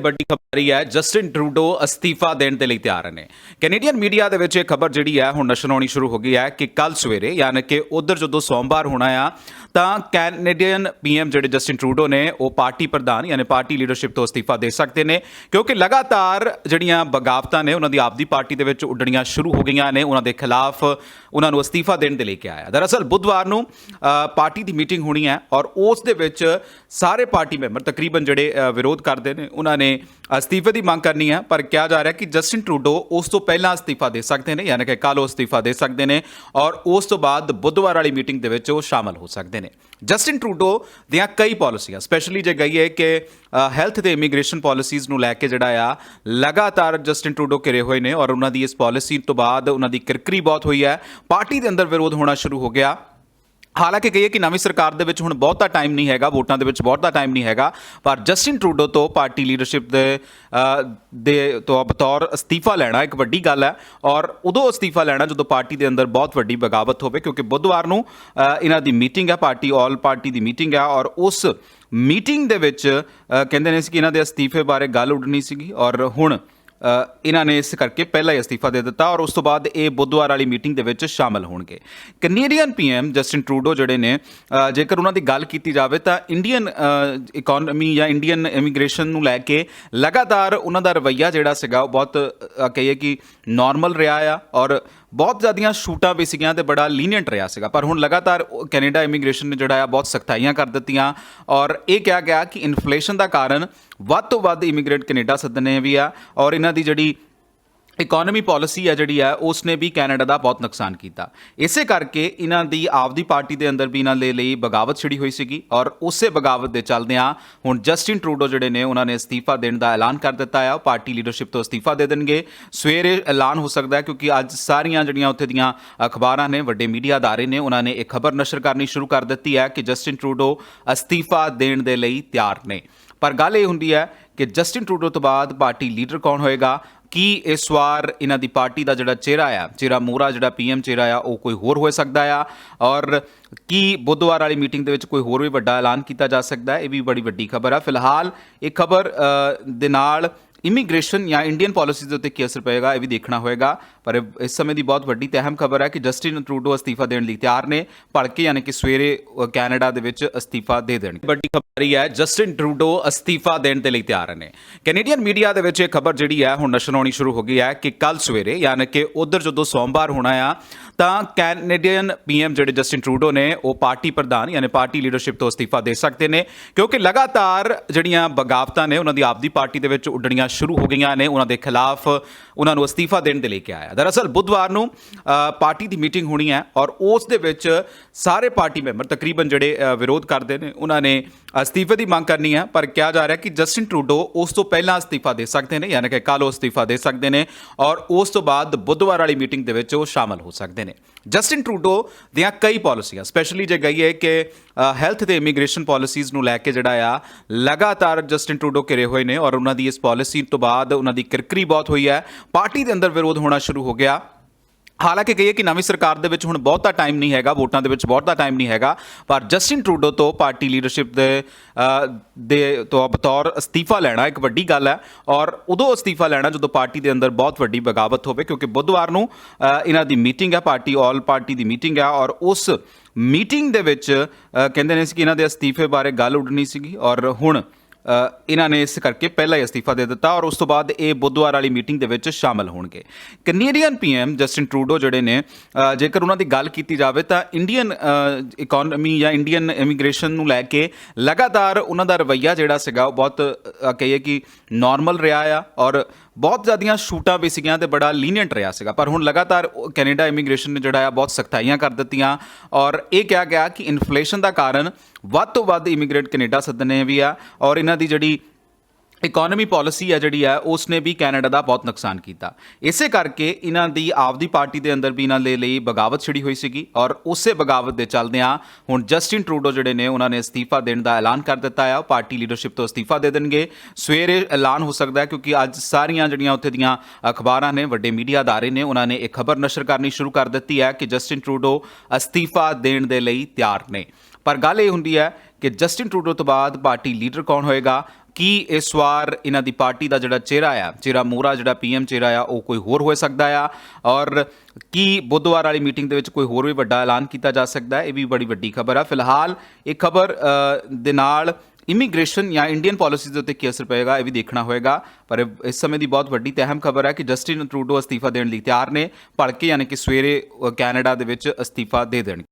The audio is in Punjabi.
ਵੱਡੀ ਖਬਰ ਹੀ ਹੈ ਜਸਟਿਨ ਟਰੂਡੋ ਅਸਤੀਫਾ ਦੇਣ ਦੇ ਲਈ ਤਿਆਰ ਨੇ। ਕੈਨੇਡੀਅਨ ਮੀਡੀਆ ਦੇ ਵਿੱਚ ਇਹ ਖਬਰ ਜਿਹੜੀ ਹੈ, ਹੁਣ ਨਸ਼ਰ ਆਉਣੀ ਸ਼ੁਰੂ ਹੋ ਗਈ ਹੈ ਕਿ ਕੱਲ ਸਵੇਰੇ, ਯਾਨੀ ਕਿ ਉਧਰ ਜਦੋਂ ਸੋਮਵਾਰ ਹੋਣਾ ਆ, ਤਾਂ ਕੈਨੇਡੀਅਨ ਪੀਐਮ ਜਿਹੜੇ ਜਸਟਿਨ ਟਰੂਡੋ ਨੇ, ਉਹ ਪਾਰਟੀ ਪ੍ਰਧਾਨ, ਯਾਨੀ ਪਾਰਟੀ ਲੀਡਰਸ਼ਿਪ ਤੋਂ ਅਸਤੀਫਾ ਦੇ ਸਕਦੇ ਨੇ, ਕਿਉਂਕਿ ਲਗਾਤਾਰ ਜਿਹੜੀਆਂ ਬਗਾਵਤਾਂ ਨੇ, ਉਹਨਾਂ ਦੀ ਆਪਦੀ ਪਾਰਟੀ ਦੇ ਵਿੱਚ ਉੱਡਣੀਆਂ ਸ਼ੁਰੂ ਹੋ ਗਈਆਂ ਨੇ, ਉਹਨਾਂ ਦੇ ਖਿਲਾਫ ਉਹਨਾਂ ਨੂੰ ਅਸਤੀਫਾ ਦੇਣ ਦੇ ਲਈ ਕਿਹਾ ਹੈ ਦਰਅਸਲ ਬੁੱਧਵਾਰ ਨੂੰ ਪਾਰਟੀ ਦੀ ਮੀਟਿੰਗ ਹੋਣੀ ਹੈ ਔਰ ਉਸ ਦੇ ਵਿੱਚ ਸਾਰੇ ਪਾਰਟੀ ਮੈਂਬਰ ਤਕਰੀਬਨ ਜਿਹੜੇ ਵਿਰੋਧ ਕਰਦੇ ਨੇ, ਉਹਨਾਂ ਨੇ ਅਸਤੀਫੇ ਦੀ ਮੰਗ ਕਰਨੀ ਹੈ, ਪਰ ਕਿਹਾ ਜਾ ਰਿਹਾ ਕਿ ਜਸਟਿਨ ਟਰੂਡੋ ਉਸ ਤੋਂ ਪਹਿਲਾਂ ਅਸਤੀਫਾ ਦੇ ਸਕਦੇ ਨੇ, ਯਾਨੀ ਕਿ ਕੱਲ ਉਹ ਅਸਤੀਫਾ ਦੇ ਸਕਦੇ ਨੇ ਔਰ ਉਸ ਤੋਂ ਬਾਅਦ ਬੁੱਧਵਾਰ ਵਾਲੀ ਮੀਟਿੰਗ ਦੇ ਵਿੱਚ ਉਹ ਸ਼ਾਮਲ ਹੋ ਸਕਦੇ ਨੇ। ਜਸਟਿਨ ਟਰੂਡੋ ਦੀਆਂ ਕਈ ਪਾਲਿਸੀਆਂ, ਸਪੈਸ਼ਲੀ ਜੇ ਗਈ ਹੈ ਕਿ ਹੈਲਥ ਤੇ ਇਮੀਗ੍ਰੇਸ਼ਨ ਪਾਲਿਸੀਜ਼ ਨੂੰ ਲੈ ਕੇ ਜਿਹੜਾ ਆ, ਲਗਾਤਾਰ ਜਸਟਿਨ ਟਰੂਡੋ ਘਿਰੇ ਹੋਏ ਨੇ ਔਰ ਉਹਨਾਂ ਦੀ ਇਸ ਪਾਲਿਸੀ ਤੋਂ ਬਾਅਦ ਉਹਨਾਂ ਦੀ ਕਿਰਕਰੀ ਬਹੁਤ ਹੋਈ ਹੈ। ਪਾਰਟੀ ਦੇ ਅੰਦਰ ਵਿਰੋਧ ਹੋਣਾ ਸ਼ੁਰੂ ਹੋ ਗਿਆ। ਹਾਲਾਂਕਿ ਕਹੀਏ ਕਿ ਨਵੀਂ ਸਰਕਾਰ ਦੇ ਵਿੱਚ ਹੁਣ ਬਹੁਤਾ ਟਾਈਮ ਨਹੀਂ ਹੈਗਾ, ਵੋਟਾਂ ਦੇ ਵਿੱਚ ਬਹੁਤਾ ਟਾਈਮ ਨਹੀਂ ਹੈਗਾ, ਪਰ ਜਸਟਿਨ ਟਰੂਡੋ ਤੋਂ ਪਾਰਟੀ ਲੀਡਰਸ਼ਿਪ ਦੇ ਦੇ ਤੋਂ ਬਤੌਰ ਅਸਤੀਫਾ ਲੈਣਾ ਇੱਕ ਵੱਡੀ ਗੱਲ ਹੈ ਔਰ ਉਦੋਂ ਅਸਤੀਫਾ ਲੈਣਾ ਜਦੋਂ ਪਾਰਟੀ ਦੇ ਅੰਦਰ ਬਹੁਤ ਵੱਡੀ ਬਗਾਵਤ ਹੋਵੇ, ਕਿਉਂਕਿ ਬੁੱਧਵਾਰ ਨੂੰ ਇਹਨਾਂ ਦੀ ਮੀਟਿੰਗ ਹੈ, ਪਾਰਟੀ ਆਲ ਪਾਰਟੀ ਦੀ ਮੀਟਿੰਗ ਹੈ ਔਰ ਉਸ ਮੀਟਿੰਗ ਦੇ ਵਿੱਚ ਕਹਿੰਦੇ ਨੇ ਸੀ ਕਿ ਇਹਨਾਂ ਦੇ ਅਸਤੀਫੇ ਬਾਰੇ ਗੱਲ ਉੱਡਣੀ ਸੀਗੀ ਔਰ ਹੁਣ ਇਹਨਾਂ ਨੇ ਇਸ ਕਰਕੇ ਪਹਿਲਾਂ ਹੀ ਅਸਤੀਫਾ ਦੇ ਦਿੱਤਾ ਔਰ ਉਸ ਤੋਂ ਬਾਅਦ ਇਹ ਬੁੱਧਵਾਰ ਵਾਲੀ ਮੀਟਿੰਗ ਦੇ ਵਿੱਚ ਸ਼ਾਮਲ ਹੋਣਗੇ। ਕੈਨੇਡੀਅਨ ਪੀਐਮ ਜਸਟਿਨ ਟਰੂਡੋ ਜਿਹੜੇ ਨੇ ਜੇਕਰ ਉਹਨਾਂ ਦੀ ਗੱਲ ਕੀਤੀ ਜਾਵੇ ਤਾਂ ਇੰਡੀਅਨ ਇਕਨੋਮੀ ਜਾਂ ਇੰਡੀਅਨ ਇਮੀਗ੍ਰੇਸ਼ਨ ਨੂੰ ਲੈ ਕੇ ਲਗਾਤਾਰ ਉਹਨਾਂ ਦਾ ਰਵੱਈਆ ਜਿਹੜਾ ਸੀਗਾ ਉਹ ਬਹੁਤ ਕਹੀਏ ਕਿ ਨਾਰਮਲ ਰਿਹਾ ਆ ਔਰ ਬਹੁਤ ਜ਼ਿਆਦੀਆਂ ਛੂਟਾਂ ਵੀ ਸੀਗੀਆਂ ਤੇ ਬੜਾ ਲੀਨੀਅੰਟ ਰਿਹਾ ਸੀਗਾ। ਪਰ ਹੁਣ ਲਗਾਤਾਰ ਕੈਨੇਡਾ ਇਮੀਗ੍ਰੇਸ਼ਨ ਨੇ ਜਿਹੜਾ ਆ, ਬਹੁਤ ਸਖਤਾਈਆਂ ਕਰ ਦਿੱਤੀਆਂ ਔਰ ਇਹ ਕਿਹਾ ਗਿਆ ਕਿ ਇਨਫਲੇਸ਼ਨ ਦਾ ਕਾਰਨ ਵੱਧ ਤੋਂ ਵੱਧ ਇਮੀਗ੍ਰੇਟ ਕੈਨੇਡਾ ਸੱਦਣੇ ਵੀ ਆ ਔਰ ਇਹਨਾਂ ਦੀ ਜਿਹੜੀ ਇਕਨੋਮੀ ਪਾਲਿਸੀ ਆ ਜਿਹੜੀ ਹੈ ਉਸ ਨੇ ਵੀ ਕੈਨੇਡਾ ਦਾ ਬਹੁਤ ਨੁਕਸਾਨ ਕੀਤਾ। ਇਸੇ ਕਰਕੇ ਇਹਨਾਂ ਦੀ ਆਪਦੀ ਪਾਰਟੀ ਦੇ ਅੰਦਰ ਵੀ ਇਹਨਾਂ ਦੇ ਲਈ ਬਗਾਵਤ ਛਿੜੀ ਹੋਈ ਸੀਗੀ ਔਰ ਉਸੇ ਬਗਾਵਤ ਦੇ ਚੱਲਦਿਆਂ ਹੁਣ ਜਸਟਿਨ ਟਰੂਡੋ ਜਿਹੜੇ ਨੇ, ਉਹਨਾਂ ਨੇ ਅਸਤੀਫਾ ਦੇਣ ਦਾ ਐਲਾਨ ਕਰ ਦਿੱਤਾ ਆ ਉਹ ਪਾਰਟੀ ਲੀਡਰਸ਼ਿਪ ਤੋਂ ਅਸਤੀਫਾ ਦੇ ਦੇਣਗੇ। ਸਵੇਰੇ ਐਲਾਨ ਹੋ ਸਕਦਾ ਹੈ ਕਿਉਂਕਿ ਅੱਜ ਸਾਰੀਆਂ ਜਿਹੜੀਆਂ ਉੱਥੇ ਦੀਆਂ ਅਖਬਾਰਾਂ ਨੇ, ਵੱਡੇ ਮੀਡੀਆ ਅਦਾਰੇ ਨੇ, ਉਹਨਾਂ ਨੇ ਇੱਕ ਖਬਰ ਨਸ਼ਰ ਕਰਨੀ ਸ਼ੁਰੂ ਕਰ ਦਿੱਤੀ ਹੈ ਕਿ ਜਸਟਿਨ ਟਰੂਡੋ ਅਸਤੀਫਾ ਦੇਣ ਦੇ ਲਈ ਤਿਆਰ ਨੇ। ਪਰ ਗੱਲ ਇਹ ਹੁੰਦੀ ਹੈ ਕਿ ਜਸਟਿਨ ਟਰੂਡੋ ਤੋਂ ਬਾਅਦ ਪਾਰਟੀ ਲੀਡਰ ਕੌਣ ਹੋਏਗਾ? ਕੀ ਇਸ ਵਾਰ ਇਹਨਾਂ ਦੀ ਪਾਰਟੀ ਦਾ ਜਿਹੜਾ ਚਿਹਰਾ ਆ, ਚਿਹਰਾ ਮੋਹਰਾ ਜਿਹੜਾ ਪੀਐਮ ਚਿਹਰਾ ਆ, ਉਹ ਕੋਈ ਹੋਰ ਹੋ ਸਕਦਾ ਆ? ਔਰ ਕੀ ਬੁੱਧਵਾਰ ਵਾਲੀ ਮੀਟਿੰਗ ਦੇ ਵਿੱਚ ਕੋਈ ਹੋਰ ਵੀ ਵੱਡਾ ਐਲਾਨ ਕੀਤਾ ਜਾ ਸਕਦਾ ਹੈ? ਇਹ ਵੀ ਬੜੀ ਵੱਡੀ ਖਬਰ ਆ। ਫਿਲਹਾਲ ਇਹ ਖਬਰ ਦੇ ਨਾਲ ਇਮੀਗ੍ਰੇਸ਼ਨ ਜਾਂ ਇੰਡੀਅਨ ਪਾਲਿਸੀਜ਼ ਦੇ ਉੱਤੇ ਕੀ ਅਸਰ ਪਏਗਾ, ਇਹ ਵੀ ਦੇਖਣਾ ਹੋਏਗਾ। ਪਰ ਇਸ ਸਮੇਂ ਦੀ ਬਹੁਤ ਵੱਡੀ ਤੇ ਅਹਿਮ ਖਬਰ ਹੈ ਕਿ ਜਸਟਿਨ ਟਰੂਡੋ ਅਸਤੀਫਾ ਦੇਣ ਲਈ ਤਿਆਰ ਨੇ। ਭਲਕੇ ਯਾਨੀ ਕਿ ਸਵੇਰੇ ਕੈਨੇਡਾ ਦੇ ਵਿੱਚ ਅਸਤੀਫਾ ਦੇ ਦੇਣਗੇ ਵੱਡੀ ਖਬਰ ਹੀ ਹੈ, ਜਸਟਿਨ ਟਰੂਡੋ ਅਸਤੀਫਾ ਦੇਣ ਦੇ ਲਈ ਤਿਆਰ ਨੇ। ਕੈਨੇਡੀਅਨ ਮੀਡੀਆ ਦੇ ਵਿੱਚ ਇਹ ਖਬਰ ਜਿਹੜੀ ਹੈ, ਹੁਣ ਨਸ਼ਰ ਆਉਣੀ ਸ਼ੁਰੂ ਹੋ ਗਈ ਹੈ ਕਿ ਕੱਲ ਸਵੇਰੇ ਯਾਨੀ ਕਿ ਉਧਰ ਜਦੋਂ ਸੋਮਵਾਰ ਹੋਣਾ ਆ, ਤਾਂ ਕੈਨੇਡੀਅਨ ਪੀਐਮ ਜਿਹੜੇ ਜਸਟਿਨ ਟਰੂਡੋ ਨੇ, ਉਹ ਪਾਰਟੀ ਪ੍ਰਧਾਨ ਯਾਨੀ ਪਾਰਟੀ ਲੀਡਰਸ਼ਿਪ ਤੋਂ ਅਸਤੀਫਾ ਦੇ ਸਕਦੇ ਨੇ, ਕਿਉਂਕਿ ਲਗਾਤਾਰ ਜਿਹੜੀਆਂ ਬਗਾਵਤਾਂ ਨੇ, ਉਹਨਾਂ ਦੀ ਆਪਦੀ ਪਾਰਟੀ ਦੇ ਵਿੱਚ ਉੱਡਣੀਆਂ ਸ਼ੁਰੂ ਹੋ ਗਈਆਂ ਨੇ, ਉਹਨਾਂ ਦੇ ਖਿਲਾਫ ਉਹਨਾਂ ਨੂੰ ਅਸਤੀਫਾ ਦੇਣ ਦੇ ਲਈ ਕਿਹਾ ਆਇਆ ਦਰਅਸਲ ਬੁੱਧਵਾਰ ਨੂੰ ਪਾਰਟੀ ਦੀ ਮੀਟਿੰਗ ਹੋਣੀ ਹੈ ਔਰ ਉਸ ਦੇ ਵਿੱਚ ਸਾਰੇ ਪਾਰਟੀ ਮੈਂਬਰ ਤਕਰੀਬਨ ਜਿਹੜੇ ਵਿਰੋਧ ਕਰਦੇ ਨੇ, ਉਹਨਾਂ ਨੇ ਅਸਤੀਫੇ ਦੀ ਮੰਗ ਕਰਨੀ ਹੈ, ਪਰ ਕਿਹਾ ਜਾ ਰਿਹਾ ਕਿ ਜਸਟਿਨ ਟਰੂਡੋ ਉਸ ਤੋਂ ਪਹਿਲਾਂ ਅਸਤੀਫਾ ਦੇ ਸਕਦੇ ਨੇ, ਯਾਨੀ ਕਿ ਕੱਲ ਉਹ ਅਸਤੀਫਾ ਦੇ ਸਕਦੇ ਨੇ ਔਰ ਉਸ ਤੋਂ ਬਾਅਦ ਬੁੱਧਵਾਰ ਵਾਲੀ ਮੀਟਿੰਗ ਦੇ ਵਿੱਚ ਉਹ ਸ਼ਾਮਲ ਹੋ ਸਕਦੇ ਨੇ। ਜਸਟਿਨ ਟਰੂਡੋ ਦੀਆਂ ਕਈ ਪਾਲਿਸੀਆਂ, ਸਪੈਸ਼ਲੀ ਜੇ ਗਈ ਹੈ ਕਿ ਹੈਲਥ ਤੇ ਇਮੀਗ੍ਰੇਸ਼ਨ ਪਾਲਿਸੀਜ਼ ਨੂੰ ਲੈ ਕੇ ਜਿਹੜਾ ਆ, ਲਗਾਤਾਰ ਜਸਟਿਨ ਟਰੂਡੋ ਘਿਰੇ ਹੋਏ ਨੇ ਔਰ ਉਹਨਾਂ ਦੀ ਇਸ ਪਾਲਿਸੀ ਤੋਂ ਬਾਅਦ ਉਹਨਾਂ ਦੀ ਕਿਰਕਰੀ ਬਹੁਤ ਹੋਈ ਹੈ। ਪਾਰਟੀ ਦੇ ਅੰਦਰ ਵਿਰੋਧ ਹੋਣਾ ਸ਼ੁਰੂ ਹੋ ਗਿਆ। ਹਾਲਾਂਕਿ ਕਹੀਏ ਕਿ ਨਵੀਂ ਸਰਕਾਰ ਦੇ ਵਿੱਚ ਹੁਣ ਬਹੁਤਾ ਟਾਈਮ ਨਹੀਂ ਹੈਗਾ, ਵੋਟਾਂ ਦੇ ਵਿੱਚ ਬਹੁਤਾ ਟਾਈਮ ਨਹੀਂ ਹੈਗਾ, ਪਰ ਜਸਟਿਨ ਟਰੂਡੋ ਤੋਂ ਪਾਰਟੀ ਲੀਡਰਸ਼ਿਪ ਦੇ ਦੇ ਤੋਂ ਬਤੌਰ ਅਸਤੀਫਾ ਲੈਣਾ ਇੱਕ ਵੱਡੀ ਗੱਲ ਹੈ ਔਰ ਉਦੋਂ ਅਸਤੀਫਾ ਲੈਣਾ ਜਦੋਂ ਪਾਰਟੀ ਦੇ ਅੰਦਰ ਬਹੁਤ ਵੱਡੀ ਬਗਾਵਤ ਹੋਵੇ, ਕਿਉਂਕਿ ਬੁੱਧਵਾਰ ਨੂੰ ਇਹਨਾਂ ਦੀ ਮੀਟਿੰਗ ਹੈ, ਪਾਰਟੀ, ਆਲ ਪਾਰਟੀ ਦੀ ਮੀਟਿੰਗ ਹੈ ਔਰ ਉਸ ਮੀਟਿੰਗ ਦੇ ਵਿੱਚ ਕਹਿੰਦੇ ਨੇ ਕਿ ਇਹਨਾਂ ਦੇ ਅਸਤੀਫੇ ਬਾਰੇ ਗੱਲ ਉੱਡਣੀ ਸੀਗੀ ਔਰ ਹੁਣ ਇਹਨਾਂ ਨੇ ਇਸ ਕਰਕੇ ਪਹਿਲਾਂ ਹੀ ਅਸਤੀਫਾ ਦੇ ਦਿੱਤਾ ਔਰ ਉਸ ਤੋਂ ਬਾਅਦ ਇਹ ਬੁੱਧਵਾਰ ਵਾਲੀ ਮੀਟਿੰਗ ਦੇ ਵਿੱਚ ਸ਼ਾਮਲ ਹੋਣਗੇ। ਕੈਨੇਡੀਅਨ ਪੀਐਮ ਜਸਟਿਨ ਟਰੂਡੋ ਜਿਹੜੇ ਨੇ ਜੇਕਰ ਉਹਨਾਂ ਦੀ ਗੱਲ ਕੀਤੀ ਜਾਵੇ ਤਾਂ ਇੰਡੀਅਨ ਇਕਨੋਮੀ ਜਾਂ ਇੰਡੀਅਨ ਇਮੀਗ੍ਰੇਸ਼ਨ ਨੂੰ ਲੈ ਕੇ ਲਗਾਤਾਰ ਉਹਨਾਂ ਦਾ ਰਵੱਈਆ ਜਿਹੜਾ ਸੀਗਾ ਉਹ ਬਹੁਤ ਕਹੀਏ ਕਿ ਨਾਰਮਲ ਰਿਹਾ ਆ ਔਰ ਬਹੁਤ ਜ਼ਿਆਦੀਆਂ ਛੂਟਾਂ ਵੀ ਸੀਗੀਆਂ ਤੇ ਬੜਾ ਲੀਨੀਅੰਟ ਰਿਹਾ ਸੀਗਾ। ਪਰ ਹੁਣ ਲਗਾਤਾਰ ਕੈਨੇਡਾ ਇਮੀਗ੍ਰੇਸ਼ਨ ਨੇ ਜਿਹੜਾ ਆ, ਬਹੁਤ ਸਖਤਾਈਆਂ ਕਰ ਦਿੱਤੀਆਂ ਔਰ ਇਹ ਕਿਹਾ ਗਿਆ ਕਿ ਇਨਫਲੇਸ਼ਨ ਦਾ ਕਾਰਨ ਵੱਧ ਤੋਂ ਵੱਧ ਇਮੀਗ੍ਰੇਟ ਕੈਨੇਡਾ ਸੱਦਣੇ ਵੀ ਆ ਔਰ ਇਹਨਾਂ ਦੀ ਜਿਹੜੀ ਇਕਨੋਮੀ ਪਾਲਿਸੀ ਹੈ ਜਿਹੜੀ ਹੈ ਉਸ ਨੇ ਵੀ ਕੈਨੇਡਾ ਦਾ ਬਹੁਤ ਨੁਕਸਾਨ ਕੀਤਾ। ਇਸੇ ਕਰਕੇ ਇਹਨਾਂ ਦੀ ਆਪਦੀ ਪਾਰਟੀ ਦੇ ਅੰਦਰ ਵੀ ਇਹਨਾਂ ਦੇ ਲਈ ਬਗਾਵਤ ਛਿੜੀ ਹੋਈ ਸੀਗੀ ਔਰ ਉਸੇ ਬਗਾਵਤ ਦੇ ਚੱਲਦਿਆਂ ਹੁਣ ਜਸਟਿਨ ਟਰੂਡੋ ਜਿਹੜੇ ਨੇ, ਉਹਨਾਂ ਨੇ ਅਸਤੀਫਾ ਦੇਣ ਦਾ ਐਲਾਨ ਕਰ ਦਿੱਤਾ ਹੈ ਉਹ ਪਾਰਟੀ ਲੀਡਰਸ਼ਿਪ ਤੋਂ ਅਸਤੀਫਾ ਦੇ ਦੇਣਗੇ। ਸਵੇਰੇ ਐਲਾਨ ਹੋ ਸਕਦਾ ਹੈ ਕਿਉਂਕਿ ਅੱਜ ਸਾਰੀਆਂ ਜਿਹੜੀਆਂ ਉੱਥੇ ਦੀਆਂ ਅਖਬਾਰਾਂ ਨੇ, ਵੱਡੇ ਮੀਡੀਆ ਅਦਾਰੇ ਨੇ, ਉਹਨਾਂ ਨੇ ਇੱਕ ਖਬਰ ਨਸ਼ਰ ਕਰਨੀ ਸ਼ੁਰੂ ਕਰ ਦਿੱਤੀ ਹੈ ਕਿ ਜਸਟਿਨ ਟਰੂਡੋ ਅਸਤੀਫਾ ਦੇਣ ਦੇ ਲਈ ਤਿਆਰ ਨੇ। ਪਰ ਗੱਲ ਇਹ ਹੁੰਦੀ ਹੈ ਕਿ ਜਸਟਿਨ ਟਰੂਡੋ ਤੋਂ ਬਾਅਦ ਪਾਰਟੀ ਲੀਡਰ ਕੌਣ ਹੋਏਗਾ? ਕੀ ਇਸ ਵਾਰ ਇਹਨਾਂ ਦੀ ਪਾਰਟੀ ਦਾ ਜਿਹੜਾ ਚਿਹਰਾ ਆ, ਚਿਹਰਾ ਮੋਰਾ ਜਿਹੜਾ ਪੀਐਮ ਚਿਹਰਾ ਆ, ਉਹ ਕੋਈ ਹੋਰ ਹੋ ਸਕਦਾ ਆ? ਔਰ ਕੀ ਬੁੱਧਵਾਰ ਵਾਲੀ ਮੀਟਿੰਗ ਦੇ ਵਿੱਚ ਕੋਈ ਹੋਰ ਵੀ ਵੱਡਾ ਐਲਾਨ ਕੀਤਾ ਜਾ ਸਕਦਾ ਹੈ? ਇਹ ਵੀ ਬੜੀ ਵੱਡੀ ਖਬਰ ਆ। ਫਿਲਹਾਲ ਇਹ ਖਬਰ ਦੇ ਨਾਲ ਇਮੀਗ੍ਰੇਸ਼ਨ ਜਾਂ ਇੰਡੀਅਨ ਪਾਲਿਸੀਜ਼ ਦੇ ਉੱਤੇ ਕੀ ਅਸਰ ਪਏਗਾ ਇਹ ਵੀ ਦੇਖਣਾ ਹੋਏਗਾ। ਪਰ ਇਸ ਸਮੇਂ ਦੀ ਬਹੁਤ ਵੱਡੀ ਤੇ ਅਹਿਮ ਖਬਰ ਹੈ ਕਿ ਜਸਟਿਨ ਟਰੂਡੋ ਅਸਤੀਫਾ ਦੇਣ ਲਈ ਤਿਆਰ ਨੇ। ਭਲਕੇ ਯਾਨੀ ਕਿ ਸਵੇਰੇ ਕੈਨੇਡਾ ਦੇ ਵਿੱਚ ਅਸਤੀਫਾ ਦੇ ਦੇਣਗੇ।